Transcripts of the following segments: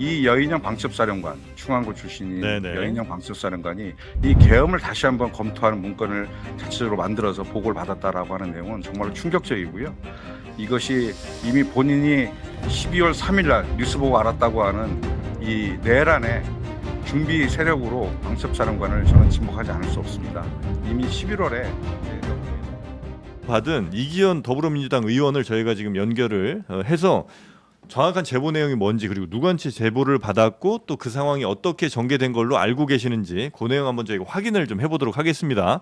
이 여인형 방첩사령관 충안고 출신인 네네. 여인형 방첩사령관이 이 계엄을 다시 한번 검토하는 문건을 자체적으로 만들어서 보고를 받았다라고 하는 내용은 정말로 충격적이고요. 이것이 이미 본인이 12월 3일 날 뉴스 보고 알았다고 하는 이 내란의 준비 세력으로 방첩사령관을 저는 지목하지 않을 수 없습니다. 이미 11월에 받은 이기현 더불어민주당 의원을 저희가 지금 연결을 어, 해서 정확한 제보 내용이 뭔지 그리고 누구한테 제보를 받았고 또 그 상황이 어떻게 전개된 걸로 알고 계시는지 그 내용 한번 저희가 확인을 좀 해보도록 하겠습니다.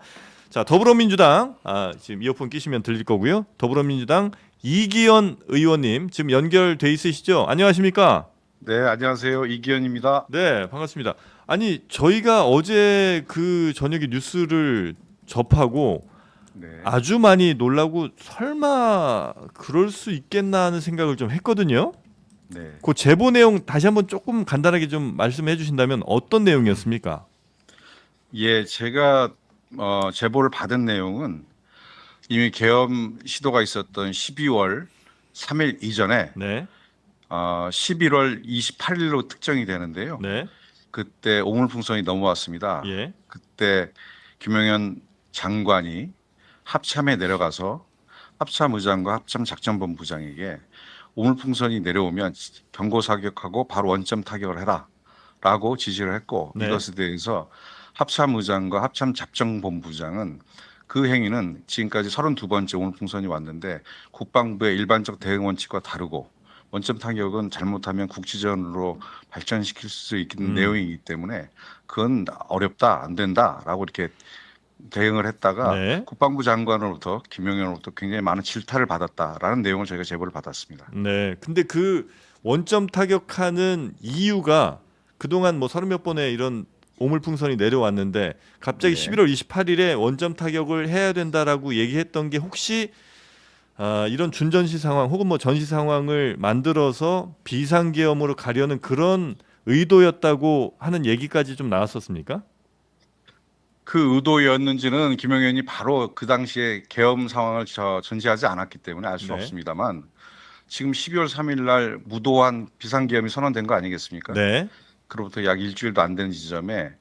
자 더불어민주당 아, 지금 이어폰 끼시면 들릴 거고요. 더불어민주당 이기현 의원님 지금 연결돼 있으시죠? 안녕하십니까? 네 안녕하세요 이기현입니다. 네 반갑습니다. 아니 저희가 어제 그 저녁에 뉴스를 접하고 네. 아주 많이 놀라고 설마 그럴 수 있겠나 하는 생각을 좀 했거든요. 네. 그 제보 내용 다시 한번 조금 간단하게 좀 말씀해 주신다면 어떤 내용이었습니까? 예, 제가 어, 제보를 받은 내용은 이미 계엄 시도가 있었던 12월 3일 이전에 네, 어, 11월 28일로 특정이 되는데요. 네, 그때 오물풍선이 넘어왔습니다. 예, 그때 김용현 장관이 합참에 내려가서 합참 의장과 합참 작전본부장에게 오물풍선이 내려오면 경고 사격하고 바로 원점 타격을 해라라고 지시를 했고 네. 이것에 대해서 합참 의장과 합참 작전본부장은 그 행위는 지금까지 32번째 오물풍선이 왔는데 국방부의 일반적 대응 원칙과 다르고 원점 타격은 잘못하면 국지전으로 발전시킬 수 있는 음. 내용이기 때문에 그건 어렵다 안 된다라고 이렇게 대응을 했다가 네. 국방부 장관으로부터 김용현으로부터 굉장히 많은 질타를 받았다라는 내용을 저희가 제보를 받았습니다. 네. 근데 그 원점 타격하는 이유가 그동안 뭐 서른 몇 번의 이런 오물풍선이 내려왔는데 갑자기 네. 11월 28일에 원점 타격을 해야 된다라고 얘기했던 게 혹시 아, 이런 준전시 상황 혹은 뭐 전시 상황을 만들어서 비상계엄으로 가려는 그런 의도였다고 하는 얘기까지 좀 나왔었습니까? 그 의도였는지는 김용현이 바로 그 당시에 계엄 상황을 저 전제하지 않았기 때문에 알 수는 네. 없습니다만 지금 12월 3일 날 무도한 비상계엄이 선언된 거 아니겠습니까? 네. 그로부터 약 일주일도 안 되는 지점에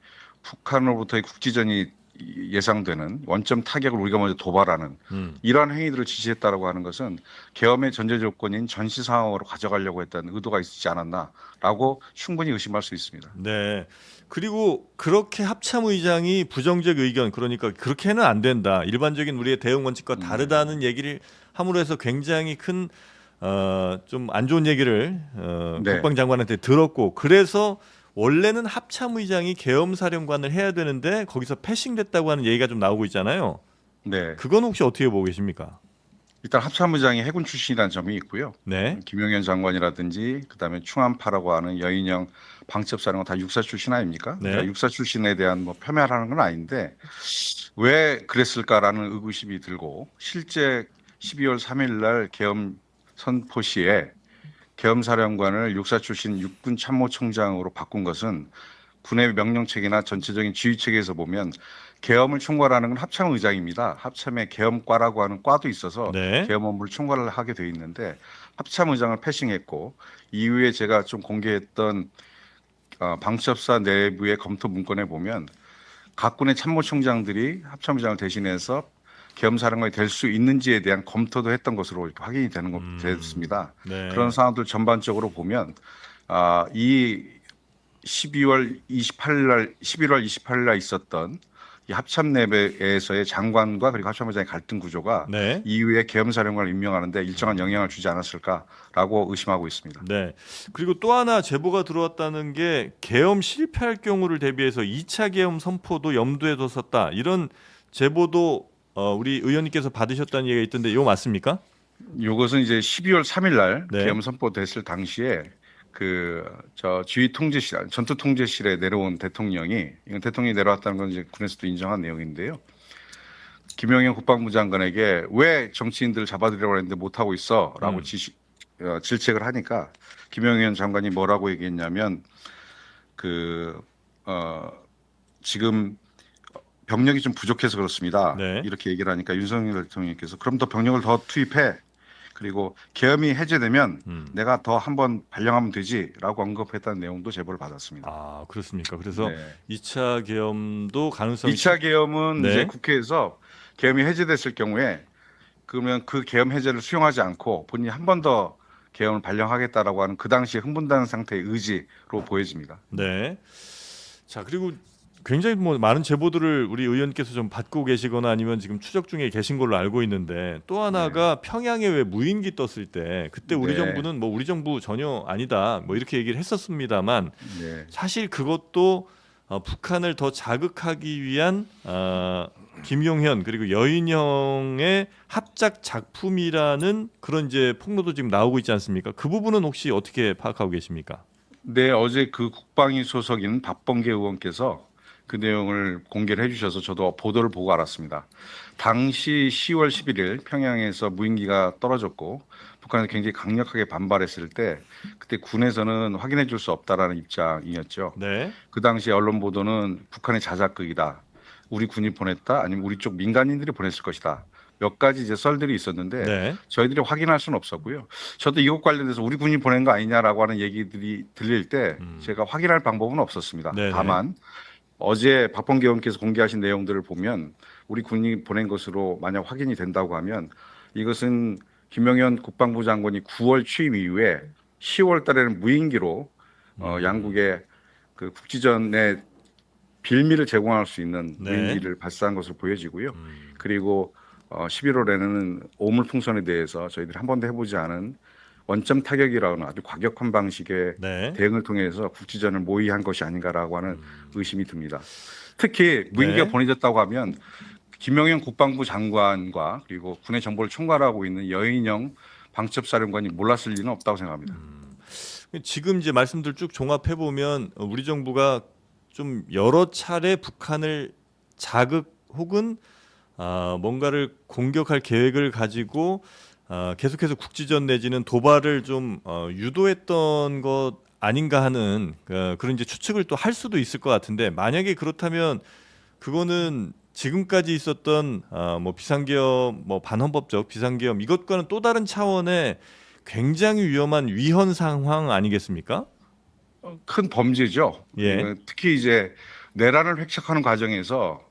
북한으로부터의 국지전이 예상되는 원점 타격을 우리가 먼저 도발하는 음. 이러한 행위들을 지시했다라고 하는 것은 계엄의 전제 조건인 전시 상황으로 가져가려고 했다는 의도가 있지 않았나라고 충분히 의심할 수 있습니다. 네. 그리고 그렇게 합참 의장이 부정적 의견 그러니까 그렇게는 안 된다. 일반적인 우리의 대응 원칙과 음. 다르다는 얘기를 함으로 해서 굉장히 큰 어, 좀 안 좋은 얘기를 어, 네. 국방장관한테 들었고 그래서 원래는 합참 의장이 계엄 사령관을 해야 되는데 거기서 패싱됐다고 하는 얘기가 좀 나오고 있잖아요. 네, 그건 혹시 어떻게 보고 계십니까? 일단 합참의장이 해군 출신이라는 점이 있고요. 네. 김용현 장관이라든지 그다음에 충안파라고 하는 여인형 방첩사령관 다 육사 출신 아닙니까? 네. 그러니까 육사 출신에 대한 뭐 폄훼하는 건 아닌데 왜 그랬을까라는 의구심이 들고 실제 12월 3일 날 계엄 선포 시에 계엄 사령관을 육사 출신 육군 참모총장으로 바꾼 것은 군의 명령 체계나 전체적인 지휘 체계에서 보면 계엄을 총괄하는 건 합참 의장입니다. 합참에 계엄과라고 하는 과도 있어서 네. 계엄 업무를 총괄을 하게 돼 있는데 합참 의장을 패싱했고 이후에 제가 좀 공개했던 어, 방첩사 내부의 검토 문건에 보면 각 군의 참모총장들이 합참 의장을 대신해서 계엄 사령관이 될 수 있는지에 대한 검토도 했던 것으로 확인이 되는 것 음. 됐습니다. 네. 그런 상황들 전반적으로 보면 아, 이 12월 28일 날 11월 28일 날 있었던 이 합참 내부에서의 장관과 그리고 합참의장의 갈등 구조가 네. 이후에 계엄사령관을 임명하는데 일정한 영향을 주지 않았을까라고 의심하고 있습니다. 네. 그리고 또 하나 제보가 들어왔다는 게 계엄 실패할 경우를 대비해서 2차 계엄 선포도 염두에 뒀었다. 이런 제보도 어, 우리 의원님께서 받으셨다는 얘기가 있던데 이거 맞습니까? 이것은 이제 12월 3일 날 네. 계엄 선포됐을 당시에 그 저 지휘 통제실 전투 통제실에 내려온 대통령이 이건 대통령이 내려왔다는 건 이제 군에서도 인정한 내용인데요. 김영현 국방부 장관에게 왜 정치인들을 잡아들이려고 했는데 못 하고 있어라고 음. 지시 어, 질책을 하니까 김영현 장관이 뭐라고 얘기했냐면 그 어, 지금 병력이 좀 부족해서 그렇습니다. 네. 이렇게 얘기를 하니까 윤석열 대통령께서 그럼 더 병력을 더 투입해. 그리고 계엄이 해제되면 음. 내가 더 한번 발령하면 되지라고 언급했다는 내용도 제보를 받았습니다. 아 그렇습니까? 그래서 네. 2차 계엄도 가능성이 2차 계엄은 네. 이제 국회에서 계엄이 해제됐을 경우에 그러면 그 계엄 해제를 수용하지 않고 본인이 한 번 더 계엄을 발령하겠다라고 하는 그 당시에 흥분된 상태의 의지로 보여집니다. 네. 자 그리고 굉장히 뭐 많은 제보들을 우리 의원께서 좀 받고 계시거나 아니면 지금 추적 중에 계신 걸로 알고 있는데 또 하나가 평양에 왜 무인기 떴을 때 그때 우리 네. 정부는 뭐 우리 정부 전혀 아니다 뭐 이렇게 얘기를 했었습니다만 네. 사실 그것도 어, 북한을 더 자극하기 위한 어, 김용현 그리고 여인형의 합작 작품이라는 그런 이제 폭로도 지금 나오고 있지 않습니까? 그 부분은 혹시 어떻게 파악하고 계십니까? 네, 어제 그 국방위 소속인 박범계 의원께서 그 내용을 공개를 해주셔서 저도 보도를 보고 알았습니다. 당시 10월 11일 평양에서 무인기가 떨어졌고 북한이 굉장히 강력하게 반발했을 때 그때 군에서는 확인해 줄 수 없다라는 입장이었죠. 네. 그 당시 언론 보도는 북한의 자작극이다. 우리 군이 보냈다 아니면 우리 쪽 민간인들이 보냈을 것이다. 몇 가지 이제 썰들이 있었는데 네. 저희들이 확인할 수는 없었고요. 저도 이것 관련해서 우리 군이 보낸 거 아니냐라고 하는 얘기들이 들릴 때 음. 제가 확인할 방법은 없었습니다. 네네. 다만 어제 박범계 의원께서 공개하신 내용들을 보면 우리 군이 보낸 것으로 만약 확인이 된다고 하면 이것은 김영현 국방부 장관이 9월 취임 이후에 10월 달에는 무인기로 어, 음. 양국의 그 국지전에 빌미를 제공할 수 있는 네. 무인기를 발사한 것으로 보여지고요. 음. 그리고 어, 11월에는 오물 풍선에 대해서 저희들이 한 번도 해보지 않은 원점 타격이라는 아주 과격한 방식의 네. 대응을 통해서 국지전을 모의한 것이 아닌가라고 하는 음. 의심이 듭니다. 특히 무인기가 네. 보내졌다고 하면 김영현 국방부 장관과 그리고 군의 정보를 총괄하고 있는 여인영 방첩사령관이 몰랐을 리는 없다고 생각합니다. 지금 이제 말씀들 쭉 종합해 보면 우리 정부가 좀 여러 차례 북한을 자극 혹은 아, 뭔가를 공격할 계획을 가지고 아, 계속해서 국지전 내지는 도발을 좀 어, 유도했던 것 아닌가 하는 어, 그런 이제 추측을 또 할 수도 있을 것 같은데 만약에 그렇다면 그거는 지금까지 있었던 아, 뭐 비상계엄, 뭐 반헌법적 비상계엄 이것과는 또 다른 차원의 굉장히 위험한 위헌 상황 아니겠습니까? 큰 범죄죠. 예. 어, 특히 이제 내란을 획책하는 과정에서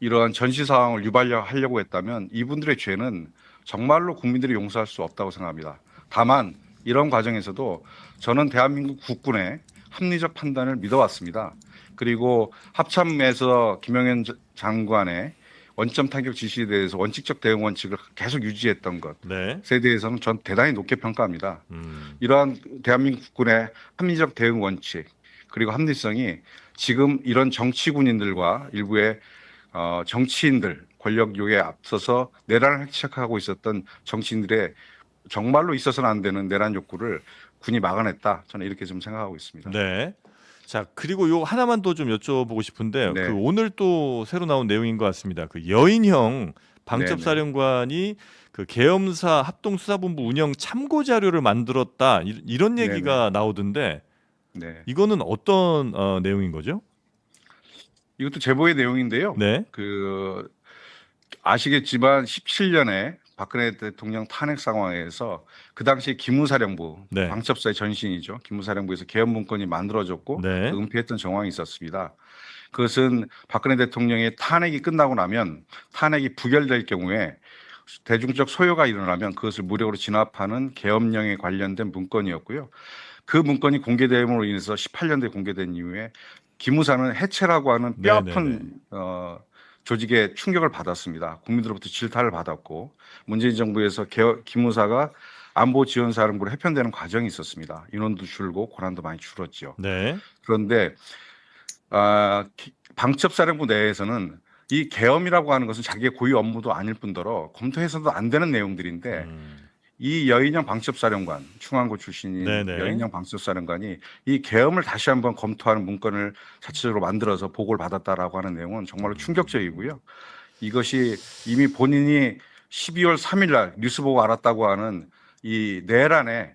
이러한 전시 상황을 유발하려고 했다면 이분들의 죄는 정말로 국민들이 용서할 수 없다고 생각합니다. 다만 이런 과정에서도 저는 대한민국 국군의 합리적 판단을 믿어왔습니다. 그리고 합참에서 김영현 자- 장관의 원점 타격 지시에 대해서 원칙적 대응 원칙을 계속 유지했던 네. 것에 대해서는 전 대단히 높게 평가합니다. 음. 이러한 대한민국 국군의 합리적 대응 원칙 그리고 합리성이 지금 이런 정치군인들과 일부의 어, 정치인들 권력욕에 앞서서 내란을 획책하고 있었던 정치인들의 정말로 있어서는 안 되는 내란 욕구를 군이 막아냈다. 저는 이렇게 좀 생각하고 있습니다. 네. 자 그리고 요 하나만 더 좀 여쭤보고 싶은데 네. 그 오늘 또 새로 나온 내용인 것 같습니다. 그 여인형 방첩사령관이 그 계엄사 합동수사본부 운영 참고 자료를 만들었다 이- 이런 네네. 얘기가 나오던데 네. 이거는 어떤 어, 내용인 거죠? 이것도 제보의 내용인데요. 네. 그 아시겠지만 17년에 박근혜 대통령 탄핵 상황에서 그 당시 기무사령부 네. 방첩사의 전신이죠. 기무사령부에서 계엄 문건이 만들어졌고 네. 그 은폐했던 정황이 있었습니다. 그것은 박근혜 대통령의 탄핵이 끝나고 나면 탄핵이 부결될 경우에 대중적 소요가 일어나면 그것을 무력으로 진압하는 계엄령에 관련된 문건이었고요. 그 문건이 공개됨으로 인해서 18년도에 공개된 이후에 기무사는 해체라고 하는 네, 뼈아픈 어, 조직의 충격을 받았습니다. 국민들로부터 질타를 받았고 문재인 정부에서 개- 기무사가 안보 지원 사령부로 해편되는 과정이 있었습니다. 인원도 줄고 권한도 많이 줄었죠. 네. 그런데 아, 기- 방첩사령부 내에서는 이 계엄이라고 하는 것은 자기의 고유 업무도 아닐 뿐더러 검토해서도 안 되는 내용들인데 음. 이 여인영 방첩사령관 충안고 출신인 네네. 여인영 방첩사령관이 이 계엄을 다시 한번 검토하는 문건을 자체적으로 만들어서 보고를 받았다라고 하는 내용은 정말로 충격적이고요. 이것이 이미 본인이 12월 3일 날 뉴스 보고 알았다고 하는 이 내란의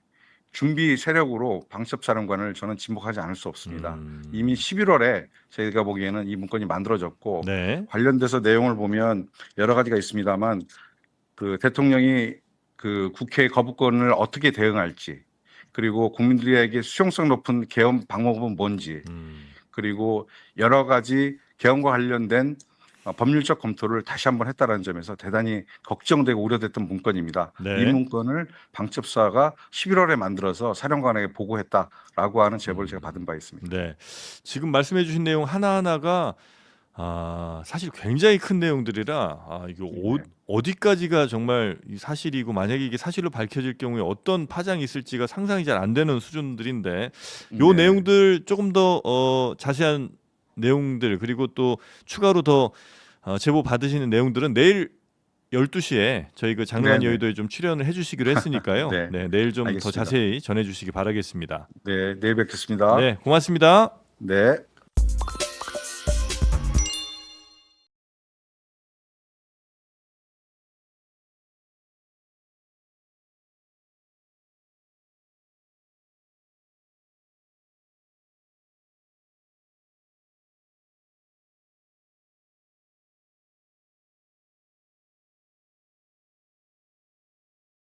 준비 세력으로 방첩사령관을 저는 진복하지 않을 수 없습니다. 음. 이미 11월에 저희가 보기에는 이 문건이 만들어졌고 네. 관련돼서 내용을 보면 여러 가지가 있습니다만 그 대통령이 그 국회 거부권을 어떻게 대응할지 그리고 국민들에게 수용성 높은 개헌 방법은 뭔지 음. 그리고 여러 가지 개헌과 관련된 어, 법률적 검토를 다시 한번 했다는 점에서 대단히 걱정되고 우려됐던 문건입니다. 네. 이 문건을 방첩사가 11월에 만들어서 사령관에게 보고했다라고 하는 제보를 제가 받은 바 있습니다. 네. 지금 말씀해 주신 내용 하나하나가 아, 사실 굉장히 큰 내용들이라 아, 이거 어, 네. 어디까지가 정말 이 사실이고 만약에 이게 사실로 밝혀질 경우에 어떤 파장이 있을지가 상상이 잘 안 되는 수준들인데 요 네. 내용들 조금 더 어, 자세한 내용들 그리고 또 추가로 더 어, 제보 받으시는 내용들은 내일 12시에 저희 그 장르한 네네. 여의도에 좀 출연을 해 주시기로 했으니까요. 네. 네. 내일 좀 더 알겠습니다. 자세히 전해 주시기 바라겠습니다. 네, 내일 뵙겠습니다. 네, 고맙습니다. 네.